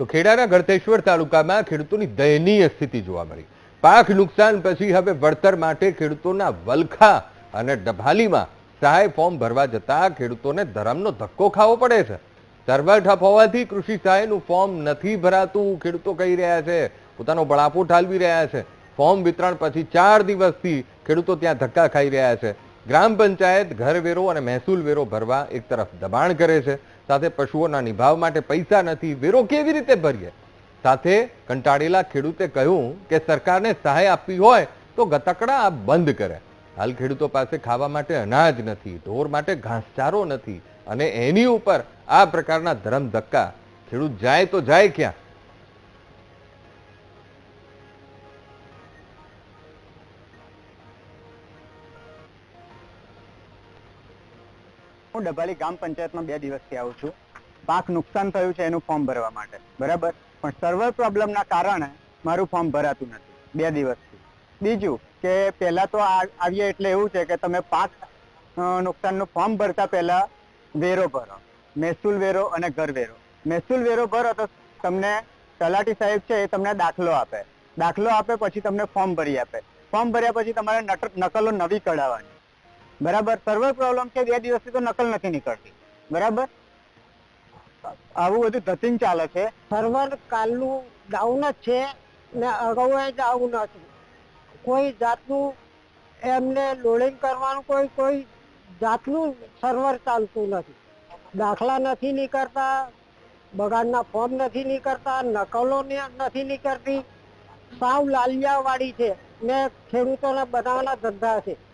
તો ખેડાના ગળતેશ્વર તાલુકામાં ખેડૂતોની દયનીય સ્થિતિ જોવા મળી. પાક નુકસાન પછી હવે વળતર માટે ખેડૂતોના વલખા અને ડભાલીમાં સહાય ફોર્મ ભરવા જતા ખેડૂતોને ધરમનો ધક્કો ખાવો પડે છે. સર્વર ઠપ હોવાથી કૃષિ સહાયનું ફોર્મ નથી ભરાતું ખેડૂતો કહી રહ્યા છે. પોતાનો બળાપો ઠાલવી રહ્યા છે. ફોર્મ વિતરણ પછી ચાર દિવસથી ખેડૂતો ત્યાં ધક્કા ખાઈ રહ્યા છે. ગ્રામ પંચાયત ઘર વેરો અને મહેસૂલ વેરો ભરવા એક તરફ દબાણ કરે છે. સાથે પશુઓના નિભાવ માટે પૈસા નથી, વેરો કેવી રીતે ભરીએ? સાથે કંટાળેલા ખેડૂતે કહ્યું કે સરકારને સહાય આપવી હોય તો ગતકડા આ બંધ કરે. હાલ ખેડૂતો પાસે ખાવા માટે અનાજ નથી, ઢોર માટે ઘાસચારો નથી અને એની ઉપર આ પ્રકારના ધરમ ધક્કા ખેડૂત જાય તો જાય ક્યાં? હું ડભાલી ગ્રામ પંચાયતમાં બે દિવસથી આવું છું. પાક નુકસાન થયું છે એનું ફોર્મ ભરવા માટે. બરાબર? પણ સર્વર પ્રોબ્લેમના કારણે મારું ફોર્મ ભરાતું નથી. બે દિવસથી. બીજું કે પહેલાં તો આવીએ એટલે એવું છે કે તમે પાક નુકસાનનું ફોર્મ ભરતા પહેલા વેરો ભરો. મહેસૂલ વેરો અને ઘર વેરો. મહેસૂલ વેરો ભરો તો તમને તલાટી સાહેબ છે એ તમને દાખલો આપે. દાખલો આપે પછી તમને ફોર્મ ભરી આપે. ફોર્મ ભર્યા પછી તમારે નકલો નવી કઢાવવાની. બરાબર? સર્વર પ્રોબ્લેમ છે, બે દિવસથી તો નકલ નથી નીકળતી. બરાબર? આવું બધું ધતિંગ ચાલે છે. સર્વર કાલનું ડાઉન જ છે, ને અગાઉ ડાઉન હતું. કોઈ જાતનું એમને લોડિંગ કરવાનું કોઈ કોઈ જાતનું સર્વર ચાલતું નથી. દાખલા નથી નીકળતા, બગાડના ફોર્મ નથી નીકળતા, નકલો નથી નીકળતી. સાવ લાલિયાવાળી છે, ને ખેડૂતોના બનાવવાના ધંધા છે.